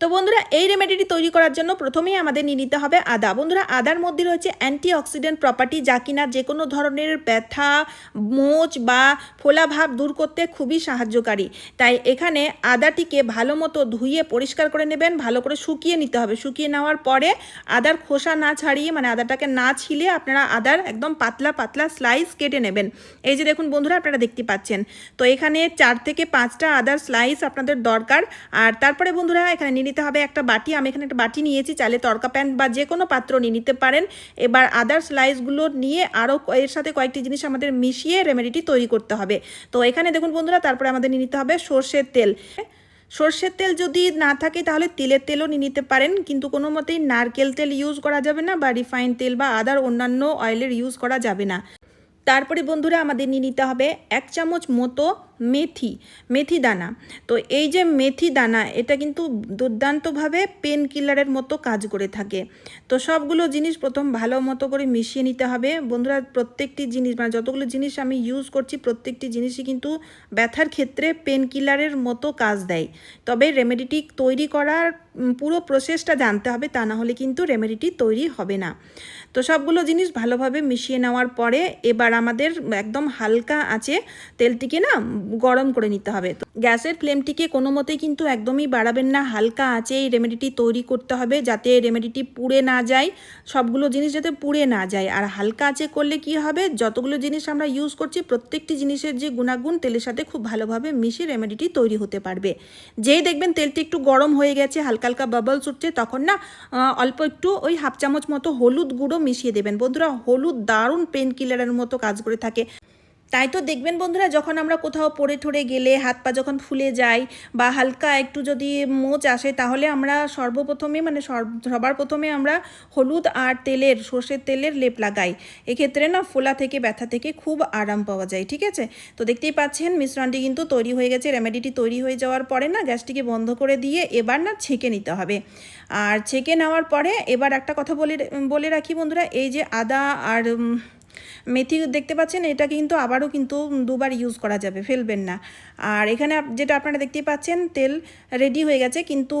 তো বন্ধুরা, এই রেমেডিটি তৈরি করার জন্য প্রথমেই আমাদের নিয়ে নিতে হবে আদা। বন্ধুরা, আদার মধ্যে রয়েছে অ্যান্টি অক্সিডেন্ট প্রপার্টি যা কিনা যে কোনো ধরনের ব্যথা, মোচ বা ফোলা ভাব দূর করতে খুবই সাহায্যকারী। তাই এখানে আদাটিকে ভালো মতো ধুয়ে পরিষ্কার করে নেবেন, ভালো করে শুকিয়ে নিতে হবে। শুকিয়ে নেওয়ার পরে আদার খোসা না ছাড়িয়ে মানে আদাটাকে না ছিলে আপনারা আদার একদম পাতলা পাতলা স্লাইস কেটে নেবেন। এই যে দেখুন বন্ধুরা, আপনারা দেখতে পাচ্ছেন। তো এখানে চার থেকে পাঁচটা আদার স্লাইস আপনাদের দরকার। আর তারপরে বন্ধুরা, এখানে নিতে হবে একটা বাটি। আমি এখানে একটা বাটি নিয়েছি, চাইলে তরকা প্যান বা যে কোনো পাত্র নিয়ে নিতে পারেন। এবার আদার স্লাইসগুলো নিয়ে আরও এর সাথে কয়েকটি জিনিস আমাদের মিশিয়ে রেমেডিটি তৈরি করতে হবে। তো এখানে দেখুন বন্ধুরা, তারপরে আমাদের নিয়ে নিতে হবে সর্ষের তেল। সর্ষের তেল যদি না থাকে, তাহলে তিলের তেলও নিয়ে নিতে পারেন। কিন্তু কোনো মতেই নারকেল তেল ইউজ করা যাবে না বা রিফাইন তেল বা আদার অন্যান্য অয়েলের ইউজ করা যাবে না। তারপরে বন্ধুরা, আমাদের নিয়ে নিতে হবে এক চামচ মতো মেথি মেথি দানা। তো এই যে মেথি দানা, এটা কিন্তু দুর্দান্তভাবে পেন কিলারের মতো কাজ করে থাকে। তো সবগুলো জিনিস প্রথম ভালো মতো করে মিশিয়ে নিতে হবে। বন্ধুরা, প্রত্যেকটি জিনিস মানে যতগুলো জিনিস আমি ইউজ করছি, প্রত্যেকটি জিনিসই কিন্তু ব্যথার ক্ষেত্রে পেন কিলারের মতো কাজ দেয়। তবে রেমেডিটি তৈরি করার পুরো প্রসেসটা জানতে হবে, তা না হলে কিন্তু রেমেডিটি তৈরি হবে না। তো সবগুলো জিনিস ভালোভাবে মিশিয়ে নেওয়ার পরে এবার আমাদের একদম হালকা আছে তেলটিকে না গরম করে নিতে হবে। তো গ্যাসের ফ্লেমটিকে কোনো মতেই কিন্তু একদমই বাড়াবেন না। হালকা আছে এই রেমেডিটি তৈরি করতে হবে যাতে রেমেডিটি পুড়ে না যায়, সবগুলো জিনিস যাতে পুড়ে না যায়। আর হালকা আছে করলে কি হবে? যতগুলো জিনিস আমরা ইউজ করছি, প্রত্যেকটি জিনিসের যে গুণাগুণ তেলের সাথে খুব ভালোভাবে মিশে রেমেডিটি তৈরি হতে পারবে। যেই দেখবেন তেলটি একটু গরম হয়ে গেছে, হালকা হালকা বাবলস উঠছে, তখন না অল্প একটু ওই হাফ চামচ মতো হলুদ গুঁড়ো মিশিয়ে দেবেন। বন্ধুরা, হলুদ দারুণ পেন কিলারের মতো কাজ করে থাকে। তাই তো দেখবেন বন্ধুরা, যখন আমরা কোথাও পড়ে ঠরে গেলে হাত পা যখন ফুলে যায় বা হালকা একটু যদি মোচ আসে, তাহলে আমরা সর্বপ্রথমে মানে সবার প্রথমে আমরা হলুদ আর তেলের, সর্ষের তেলের লেপ লাগাই। এক্ষেত্রে না ফোলা থেকে ব্যথা থেকে খুব আরাম পাওয়া যায়, ঠিক আছে? তো দেখতেই পাচ্ছেন, মিশ্রণটি কিন্তু তৈরি হয়ে গেছে রেমেডিটি তৈরি হয়ে যাওয়ার পরে না গ্যাসটিকে বন্ধ করে দিয়ে এবার না ছেঁকে নিতে হবে। আর ছেঁকে নেওয়ার পরে এবার একটা কথা বলে বলে রাখি বন্ধুরা, এই যে আদা আর মেথি দেখতে পাচ্ছেন, এটা কিন্তু আবারও কিন্তু দুবার ইউজ করা যাবে, ফেলবেন না। আর এখানে যেটা আপনারা দেখতেই পাচ্ছেন, তেল রেডি হয়ে গেছে, কিন্তু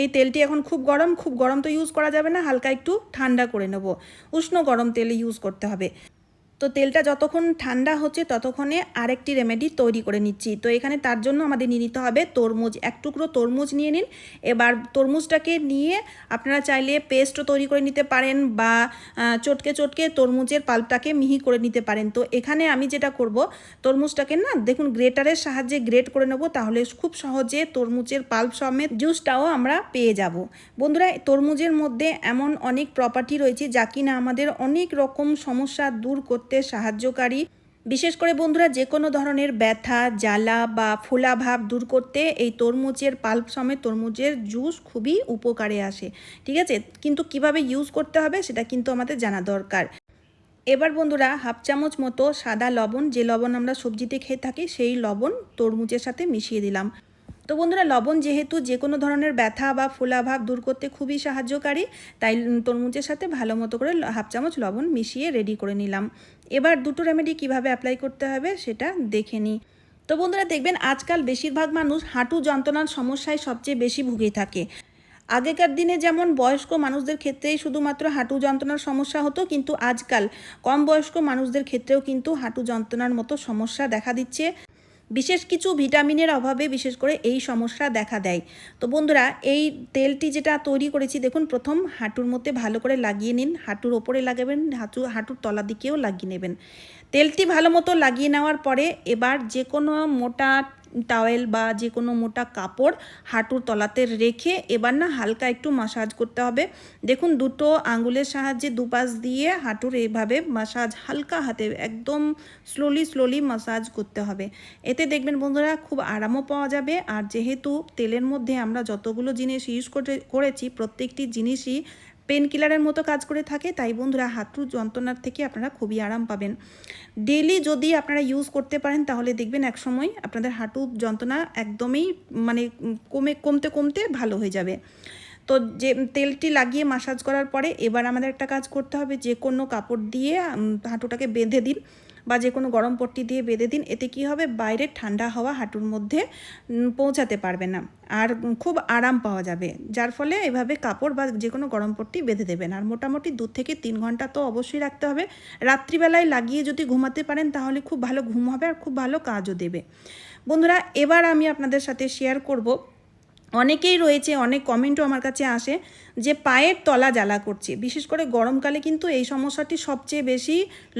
এই তেলটি এখন খুব গরম খুব গরম তো ইউজ করা যাবে না, হালকা একটু ঠান্ডা করে নেব। উষ্ণ গরম তেল ইউজ করতে হবে। তো তেলটা যতক্ষণ ঠান্ডা হচ্ছে ততক্ষণে আরেকটি রেমেডি তৈরি করে নিচ্ছি। তো এখানে তার জন্য আমাদের নিয়ে নিতে হবে তরমুজ। এক টুকরো তরমুজ নিয়ে নিন। এবার তরমুজটাকে নিয়ে আপনারা চাইলে পেস্টও তৈরি করে নিতে পারেন বা চটকে চটকে তরমুজের পাল্পটাকে মিহি করে নিতে পারেন। তো এখানে আমি যেটা করব, তরমুজটাকে না, দেখুন, গ্রেটারের সাহায্যে গ্রেট করে নেব, তাহলে খুব সহজে তরমুজের পাল্প সমেত জুসটাও আমরা পেয়ে যাব। বন্ধুরা, তরমুজের মধ্যে এমন অনেক প্রপার্টি রয়েছে যা কিনা আমাদের অনেক রকম সমস্যা দূর করতে করতে সাহায্যকারী। বিশেষ করে বন্ধুরা যে কোনো ধরনের ব্যথা, জ্বালা বা ফোলা ভাব দূর করতে এই তরমুজের পাল্প সমেত তরমুজের জুস খুবই উপকারে আসে। ঠিক আছে? কিন্তু কীভাবে ইউজ করতে হবে সেটা কিন্তু আমাদের জানা দরকার। এবার বন্ধুরা হাফ চামচ মতো সাদা লবণ, যে লবণ আমরা সবজিতে খেয়ে থাকি সেই লবণ তরমুজের সাথে মিশিয়ে দিলাম। তো বন্ধুরা, লবণ যেহেতু যে কোনো ধরনের ব্যথা বা ফোলাভাব দূর করতে খুবই সাহায্যকারী, তাই তরমুজের সাথে ভালো মতো করে হাফ চামচ লবণ মিশিয়ে রেডি করে নিলাম। এবার দুটো রেমেডি কীভাবে অ্যাপ্লাই করতে হবে সেটা দেখে নিই। তো বন্ধুরা, দেখবেন আজকাল বেশিরভাগ মানুষ হাঁটু যন্ত্রণার সমস্যায় সবচেয়ে বেশি ভুগে থাকে। আগেকার দিনে যেমন বয়স্ক মানুষদের ক্ষেত্রেই শুধুমাত্র হাঁটু যন্ত্রণার সমস্যা হতো, কিন্তু আজকাল কম বয়স্ক মানুষদের ক্ষেত্রেও কিন্তু হাঁটু যন্ত্রণার মতো সমস্যা দেখা দিচ্ছে। বিশেষ কিছু ভিটামিনের অভাবে বিশেষ করে এই সমস্যা দেখা দেয়। তো বন্ধুরা, এই তেলটি যেটা তৈরি করেছি, দেখুন প্রথম হাঁটুর মধ্যে ভালো করে লাগিয়ে নিন। হাঁটুর ওপরে লাগাবেন হাঁটু হাঁটুর তলা দিকেও লাগিয়ে নেবেন। তেলটি ভালো মতো লাগিয়ে নেওয়ার পরে এবার যে কোনো মোটা টাওয়েল বা যে কোনো মোটা কাপড় হাঁটুর তলাতে রেখে এবার না হালকা একটু মাসাজ করতে হবে। দেখুন, দুটো আঙ্গুলের সাহায্যে দুপাশ দিয়ে হাঁটুর এভাবে মাসাজ হালকা হাতে একদম স্লোলি স্লোলি মাসাজ করতে হবে। এতে দেখবেন বন্ধুরা খুব আরামও পাওয়া যাবে। আর যেহেতু তেলের মধ্যে আমরা যতগুলো জিনিস ইউজ করে, করেছি, প্রত্যেকটি জিনিসই পেন কিলারের মতো কাজ করে থাকে, তাই বন্ধুরা হাঁটু যন্ত্রণার থেকে আপনারা খুবই আরাম পাবেন। ডেলি যদি আপনারা ইউজ করতে পারেন, তাহলে দেখবেন এক সময় আপনাদের হাঁটু যন্ত্রণা একদমই মানে কমে, কমতে কমতে ভালো হয়ে যাবে। তো যে তেলটি লাগিয়ে মাসাজ করার পরে এবার আমাদের একটা কাজ করতে হবে, যে কোনো কাপড় দিয়ে হাঁটুটাকে বেঁধে দিন। বা যে কোনো গরম পট্টি দিয়ে বেঁধে দিন, এতে কি হবে? বাইরের ঠান্ডা হাওয়া হাঁটুর মধ্যে পৌঁছাতে পারবে না। আর খুব আরাম পাওয়া যাবে। যার ফলে এভাবে কাপড় বা যে কোনো গরম পট্টি বেঁধে দেবেন। আর মোটামুটি দু থেকে তিন ঘণ্টা তো অবশ্যই রাখতে হবে। রাত্রিবেলায় লাগিয়ে যদি ঘুমাতে পারেন, তাহলে খুব ভালো ঘুম হবে আর খুব ভালো কাজও দেবে। বন্ধুরা, এবার আমি আপনাদের সাথে শেয়ার করব অনেকেই রয়েছে, অনেক কমেন্টও আমার কাছে আসে যে পায়ের তলা জ্বালা করছে। বিশেষ করে গরমকালে কিন্তু এই সমস্যাটি সবচেয়ে বেশি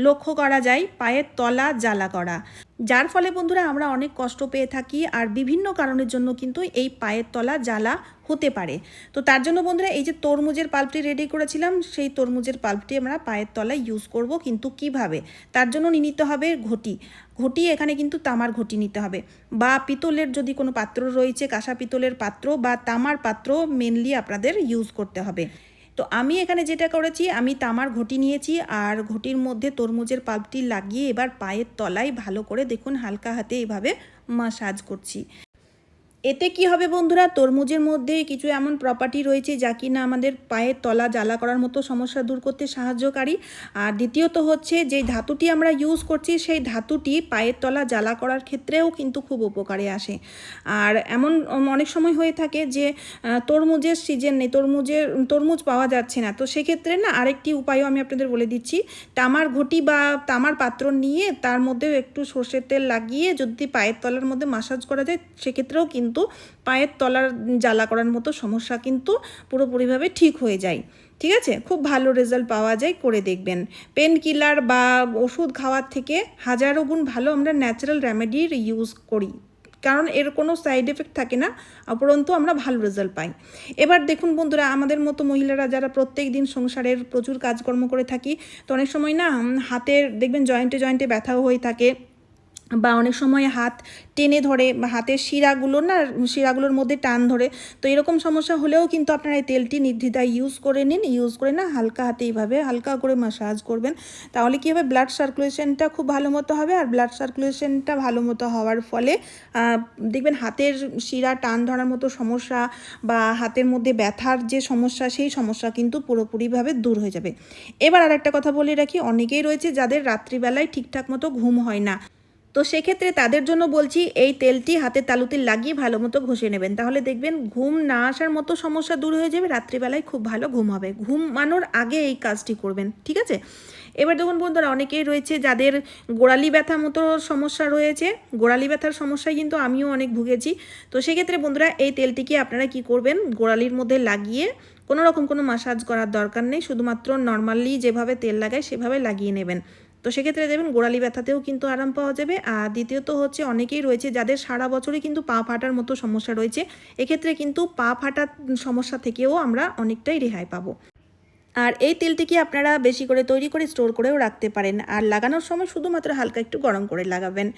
লক্ষ্য করা যায়, পায়ের তলা জ্বালা করা। যার ফলে বন্ধুরা আমরা অনেক কষ্ট পেয়ে থাকি আর বিভিন্ন কারণের জন্য কিন্তু এই পায়ের তলা জ্বালা হতে পারে। তো তার জন্য বন্ধুরা এই যে তরমুজের পাল্পটি রেডি করেছিলাম, সেই তরমুজের পাল্পটি আমরা পায়ের তলায় ইউজ করব কিন্তু কীভাবে? তার জন্য নিয়ে নিতে হবে ঘটি। ঘটি এখানে কিন্তু তামার ঘটি নিতে হবে। বা পিতলের যদি কোনো পাত্র রয়েছে, কাঁসা পিতলের পাত্র বা তামার পাত্র মেনলি আপনাদের ইউজ করতে হবে। তো আমি এখানে যেটা করেছি, আমি তামার ঘটি নিয়েছি আর ঘটির মধ্যে তরমুজের পাল্পটি লাগিয়ে এবার পায়ের তলায় ভালো করে দেখুন হালকা হাতে এইভাবে মাসাজ করছি। এতে কি হবে বন্ধুরা? তরমুজের মধ্যে কিছু এমন প্রপার্টি রয়েছে যা কিনা আমাদের পায়ের তলা জ্বালা করার মতো সমস্যা দূর করতে সাহায্যকারী। আর দ্বিতীয়ত হচ্ছে যে ধাতুটি আমরা ইউজ করছি, সেই ধাতুটি পায়ের তলা জ্বালা করার ক্ষেত্রেও কিন্তু খুব উপকারে আসে। আর এমন অনেক সময় হয়ে থাকে যে তরমুজের সিজন নেই, তরমুজের, তরমুজ পাওয়া যাচ্ছে না। তো সেক্ষেত্রে না আরেকটি উপায়ও আমি আপনাদের বলে দিচ্ছি। তামার ঘটি বা তামার পাত্র নিয়ে তার মধ্যে একটু সর্ষের তেল লাগিয়ে যদি পায়ের তলার মধ্যে মাসাজ করা যায়, সেক্ষেত্রেও কিন্তু পায়ের তলার জ্বালা করার মতো সমস্যা কিন্তু পুরোপুরিভাবে ঠিক হয়ে যায়। ঠিক আছে? খুব ভালো রেজাল্ট পাওয়া যায়, করে দেখবেন। পেন কিলার বা ওষুধ খাওয়ার থেকে হাজারো গুণ ভালো আমরা ন্যাচারাল রেমেডির ইউজ করি। কারণ এর কোনো সাইড এফেক্ট থাকে না উপরন্তু আমরা ভালো রেজাল্ট পাই। এবার দেখুন বন্ধুরা, আমাদের মতো মহিলারা যারা প্রত্যেক দিন সংসারের প্রচুর কাজকর্ম করে থাকি, তো অনেক সময় না হাতের, দেখবেন জয়েন্টে জয়েন্টে ব্যথাও হয়ে থাকে। বা অনেক সময় হাত টেনে ধরে বা হাতের শিরাগুলো না, শিরাগুলোর মধ্যে টান ধরে, তো এরকম সমস্যা হলেও কিন্তু আপনারা এই তেলটি নির্দ্বিধায় ইউজ করে নিন ইউজ করে না হালকা হাতে এইভাবে হালকা করে মাসাজ করবেন। তাহলে কী হবে? ব্লাড সার্কুলেশনটা খুব ভালো মতো হবে আর ব্লাড সার্কুলেশনটা ভালো মতো হওয়ার ফলে দেখবেন হাতের শিরা টান ধরার মতো সমস্যা বা হাতের মধ্যে ব্যথার যে সমস্যা, সেই সমস্যা কিন্তু পুরোপুরিভাবে দূর হয়ে যাবে। এবার আর একটা কথা বলে রাখি, অনেকেই রয়েছে যাদের রাত্রিবেলায় ঠিকঠাক মতো ঘুম হয় না। তো সেক্ষেত্রে তাদের জন্য বলছি, এই তেলটি হাতের তালুতে লাগিয়ে ভালো মতো ঘষে নেবেন। তাহলে দেখবেন ঘুম না আসার মতো সমস্যা দূর হয়ে যাবে, রাত্রিবেলায় খুব ভালো ঘুম হবে। ঘুমানোর আগে এই কাজটি করবেন, ঠিক আছে? এবার দেখুন বন্ধুরা, অনেকেই রয়েছে যাদের গোড়ালি ব্যথা মতো সমস্যা রয়েছে। গোড়ালি ব্যথার সমস্যায় কিন্তু আমিও অনেক ভুগেছি। তো সেক্ষেত্রে বন্ধুরা, এই তেলটিকে আপনারা কি করবেন? গোড়ালির মধ্যে লাগিয়ে কোনো রকম কোনো মাসাজ করার দরকার নেই। শুধুমাত্র নর্মালি যেভাবে তেল লাগায় সেভাবে লাগিয়ে নেবেন। তো সেক্ষেত্রে দেখবেন গোড়ালি ব্যথাতেও কিন্তু আরাম পাওয়া যাবে। আর দ্বিতীয়ত হচ্ছে অনেকেই রয়েছে যাদের সারা বছরই কিন্তু পা ফাটার মতো সমস্যা রয়েছে। এক্ষেত্রে কিন্তু পা ফাটার সমস্যা থেকেও আমরা অনেকটাই রেহাই পাবো। আর এই তেলটিকে আপনারা বেশি করে তৈরি করে স্টোর করেও রাখতে পারেন? আর লাগানোর সময় শুধুমাত্র হালকা একটু গরম করে লাগাবেন।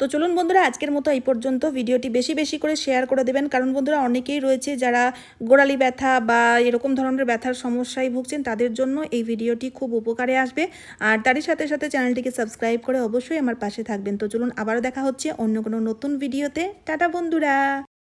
তো চলুন বন্ধুরা, আজকের মতো এই পর্যন্ত। ভিডিওটি বেশি বেশি করে শেয়ার করে দেবেন, কারণ বন্ধুরা অনেকেই রয়েছে যারা গোড়ালি ব্যথা বা এরকম ধরনের ব্যথার সমস্যায় ভুগছেন, তাদের জন্য এই ভিডিওটি খুব উপকারে আসবে। আর তারই সাথে সাথে চ্যানেলটিকে সাবস্ক্রাইব করে অবশ্যই আমার পাশে থাকবেন। তো চলুন আবারও দেখা হচ্ছে অন্য কোনো নতুন ভিডিওতে। টাটা বন্ধুরা!